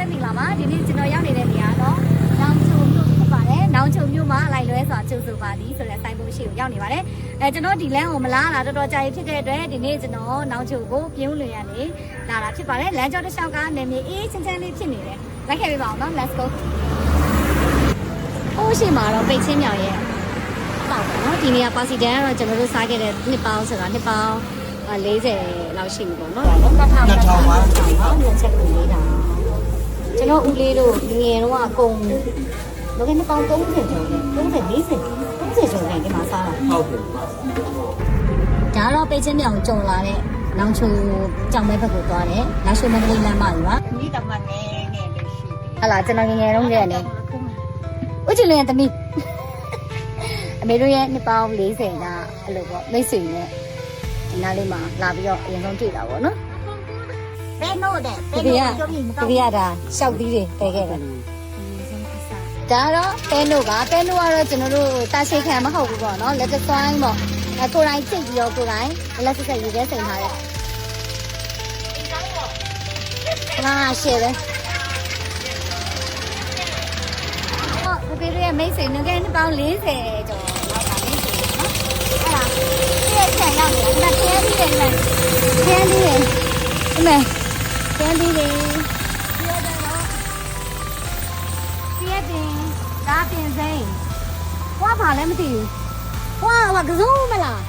ပဲမင်္ဂလာပါဒီနေ့ကျွန်တော်ရောက်နေတဲ့နေရာတော့နောင်ချုံမြို့ဖြစ်ပါတယ်နောင်ချုံမြို့မှာအလိုက်လွဲစွာကျုပ်စုပါသည်ဆိုတဲ့ဆိုင်ဖို့ရှိကိုရောက်နေပါတယ်အဲကျွန်တော်ဒီလမ်းကိုမလားလာတော်တော်ကြာပြီဖြစ်တဲ့အတွက်ဒီနေ့ကျွန်တော်နောင်ချုံကိုပြင်းလွင်ရနေလာတာဖြစ်ပါတယ်လမ်းကျောတစ်လျှောက်ကနေမြေအေးချမ်းချမ်းလေးဖြစ်နေတယ်လိုက်ခဲ့ပြပါအောင်နော် let's go အိုးရှိမှာတော့ပိတ်ချင်းမြောင်ရဲ့ပေါ့ပေါ့နော်ဒီနေရာပါစီတန်ကတော့ကျွန်တော်တို့စားခဲ့တဲ့နှစ်ပေါင်းဆိုတာနှစ်ပေါင်း40လောက်ရှိပြီပေါ့နော်2000ပါ2000ပါနှစ်ချက်ကိုလေးတာ ကျွန်တော်ဦးလေးတို့ငယ်တော့အကုန်လောကနှစ်ပေါင်း30ကျော်တယ်30 40 30ကျော်တယ်ဒီမှာစားတာဟုတ်ကဲ့ဒါတော့ပိတ်ချင်းမြောင်ကြုံလာတဲ့လောင်ချိုကြောင်မဲဘက်ကိုသွားတယ်လာရှိုမန္တလေးလမ်းမကြီးပါဒီတမနဲ့နဲ့လို့ရှိတယ်ဟလာကျွန်တော်ငယ်ငယ်တုန်းကလည်းဦးချီလင်းသမီးအမေတို့ရဲ့နှစ်ပေါင်း40ကအဲ့လိုပေါ့မိတ်ဆွေနဲ့ဒီနားလေးမှာလာပြီးတော့အရင်ဆုံးတွေ့တာပေါ့နော် ဘယ်နို့တဲ့တကယ်ကတကယ်ကဒါရှောက်သီးတွေတဲခဲ့တယ်ဒါတော့ပဲနို့ပါပဲနို့ကတော့ကျွန်တော်တို့တာရှိခံမဟုတ်ဘူးပေါ့နော်လက်တဆွိုင်းပေါ့အဲကိုယ်တိုင်ချိန်ပြီးတော့ကိုယ်တိုင်လက်ဆက်ဆက်ရေးခဲစိန်ထားတယ်လာရှယ်ပဲဟောဒီပြေရဲ့မိတ်ဆွေငယ်ငယ်နှစ်ပေါင်း40ကျော်လောက်ကမိတ်ဆွေနော်အဲ့ဒါပြည့်ချန်ရောက်နေတာဒါခဲပြီးတယ်လေခဲပြီးတယ်အမေ ခဲပြီးတယ်ပြည့်တယ်တော့ပြည့်တယ်ဒါပြင်စိမ့်ဟွာဘာလဲမသိဘူးဟွာဟွာကစုံမလား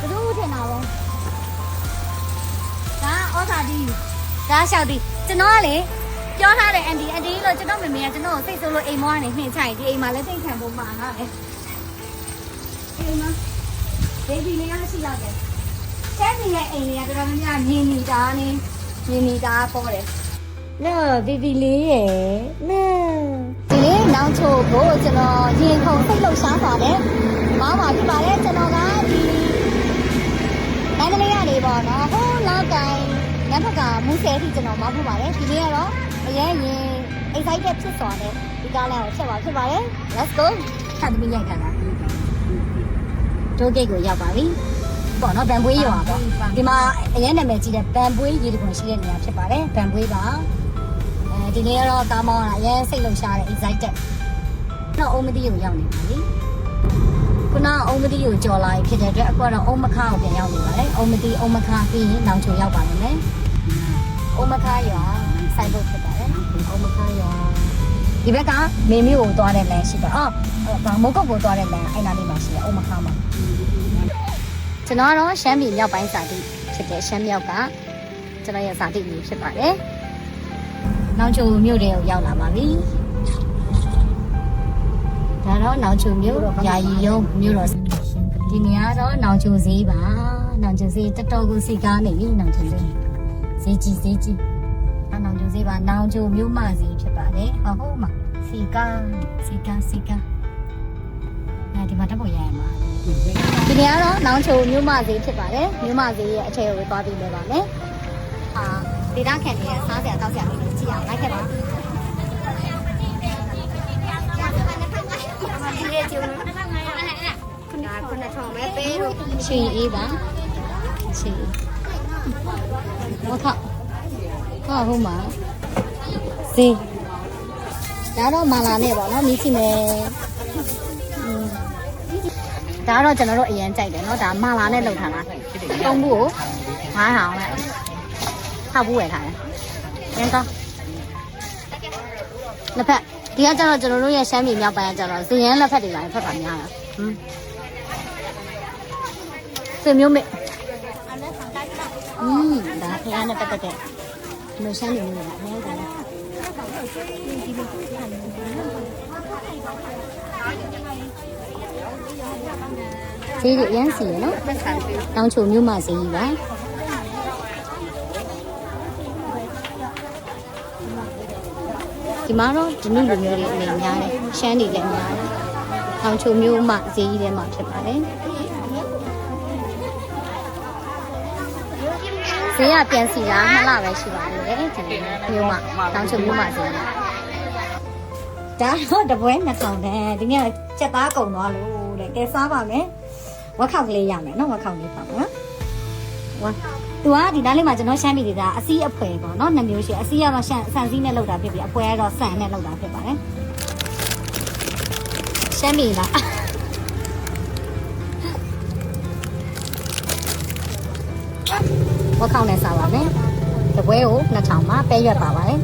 ကစုံထင်တာပဲဒါဩစာဒီဒါလျှောက်ဒီကျွန်တော်ကလေပြောထားတယ်အန်ဒီအန်ဒီလို့ကျွန်တော်မမေကကျွန်တော်ကိုစိတ်ဆိုးလို့အိမ်မောကနေနှင်ချိုင်ဒီအိမ်မှာလည်းသိမ့်ခံဖို့မှာဟာလေအိမ်မှာဘေဘီလေးရရှိရတယ်ကျန်းနေရဲ့အိမ်လေးကတော်တော်များများမြင်နေတာနေ မြင်နေတာပေါ်တယ်နော်ဘေဘီလေးရယ်နော်ဒီလေးနောင်ချိုကိုကျွန်တော်ရင်ခုန်စိတ်လှုပ်ရှားပါတယ်မောင်းပါပြပါတယ်ကျွန်တော်ကဒီမန္တလေးကနေပေါ့နော်ဟိုးလောက်တိုင်းနတ်ဘက်ကမူဆယ်အထိကျွန်တော်မောင်းဖို့ပါတယ်ဒီနေ့ကတော့အရင်ရင် excited ဖြစ်သွားတယ်ဒီကားလမ်းကိုချက်ပါဖြစ်ပါတယ် let's go ဆက်သမီးရိုက်တာလားတိုးဂိတ်ကိုရောက်ပါပြီ ပေါ့နော်ဗန်ပွေးရွာပေါ့ဒီမှာအရင်နာမည်ကြီးတဲ့ဗန်ပွေးရေတခွန်ရှိတဲ့နေရာဖြစ်ပါတယ်ဗန်ပွေးပါအဲဒီနေ့ကတော့ကားမောင်းတာအရင်စိတ်လုံရှားတဲ့ excited တော့အုံးမတိကိုရောက်နေပါပြီခုနအုံးမတိကိုကြော်လာပြီဖြစ်တဲ့အတွက်အခုကတော့အုံးမခါကိုပြန်ရောက်နေပါတယ်အုံးမတိအုံးမခါပြီးရင်နောင်ချိုရောက်ပါလိမ့်မယ်အုံးမခါရွာစိုက်ဖို့ဖြစ်ပါတယ်အုံးမခါရွာဒီဘက်ကမေမျိုးကိုသွားတဲ့လမ်းရှိပါအော်ဗာမိုးကုတ်ကိုသွားတဲ့လမ်းအဲ့နားလေးမှာရှိတယ်အုံးမခါမှာ ကျွန်တော်ကတော့ရှမ်းပြည်မြောက်ပိုင်းစာတိဖြစ်တဲ့ရှမ်းမြောက်ကကျွန်တော်ရဲ့စာတိမျိုးဖြစ်ပါတယ်နောင်ချိုမြို့တွေကိုရောက်လာပါပြီဒါတော့နောင်ချုံမြို့ယာယီယုံမြို့တော်ဒီနေရာတော့နောင်ချုံဈေးပါနောင်ချုံဈေးတတော်ကိုစီကားနေပြီနောင်ချုံဈေးဈေးကြီးဈေးကြီးအနောင်ချုံဈေးပါနောင်ချုံမြို့မဈေးဖြစ်ပါတယ်ဟောဟုတ်မှာစီကားစီကားစီကားအဲဒီမှာတက်ဖို့ရရမှာ ဒီနေရာတော့နောင်ချုံမြို့မဈေးဖြစ်ပါတယ်မြို့မဈေးရဲ့အထက်ကိုသွားပြီးလဲပါမယ်အာဒေတာခံနေတဲ့စားစရာတောက်စရာလေးတွေကြည့်အောင်လိုက်ခဲ့ပါဒီရဲ့ကျုံခုနခုနထောင်မဲ့ပေးလို့ချီအေးပါချီမခဟာဟုတ်မှာဇေးဒါတော့မာလာနဲ့ပေါ့နော်မြည်ကြည့်မယ် ဒါတော့ကျွန်တော်တို့အရင်ကြိုက်တယ်เนาะဒါမာလာနဲ့လောက်ထားတာသုံးဘူးကို9000နဲ့ထောက်ဘူးဝယ်ထားတယ်ရင်းကောင်းလက်ဖက်ဒီကကျတော့ကျွန်တော်တို့ရဲ့ရှမ်းပြည်မြောက်ပိုင်းကကျတော့ဇရန်လက်ဖက်တွေပါဖက်ပါများတာဟွန်းဆွေမျိုးမေอืมဒါဖျားနဲ့ပတ်သက်တဲ့ဒီလိုရှမ်းပြည်မျိုးတွေကအများကြီးတယ် ဈေးတွေအရင်စီရနော်တောင်ချုံမြို့မှာဈေးကြီးပါဒီမှာတော့ဒီနုလိုမျိုးတွေအနေများတယ်ရှမ်းတွေလည်းများတယ်တောင်ချုံမြို့မှာဈေးကြီးထဲမှာဖြစ်ပါတယ်ဈေးကပြန်စီတာနှစ်လပဲရှိပါသေးတယ်ဒီမြို့မှာတောင်ချုံမြို့မှာဈေးဒါတော့တပွဲ2000တန်ဒီနေ့ကစက်သားကုန်သွားလို့ တဲ့ကဲစားပါမယ်ဝက်ခောက်ကလေးရမယ်နော်ဝက်ခောက်လေးပါမယ်နော်ဝက်သူကဒီနားလေးမှာကျွန်တော်ရှမ်းပြည်ဒေသအစီအဖွဲပေါ့နော်နှစ်မျိုးရှိအစီကတော့ရှမ်းဆန်စီနဲ့လောက်တာဖြစ်ပြီးအဖွဲကတော့ဆန်နဲ့လောက်တာဖြစ်ပါတယ်ရှမ်းပြည်လားဝက်ခေါင်းနဲ့စားပါမယ်တပွဲကို2000ပါပဲရွက်ပါပါတယ်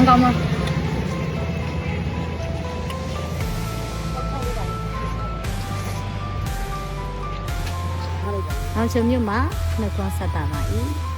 ရန်ကောင်းမအောင်ချုံမြို့မှာနှကွန်ဆက်တာပါ၏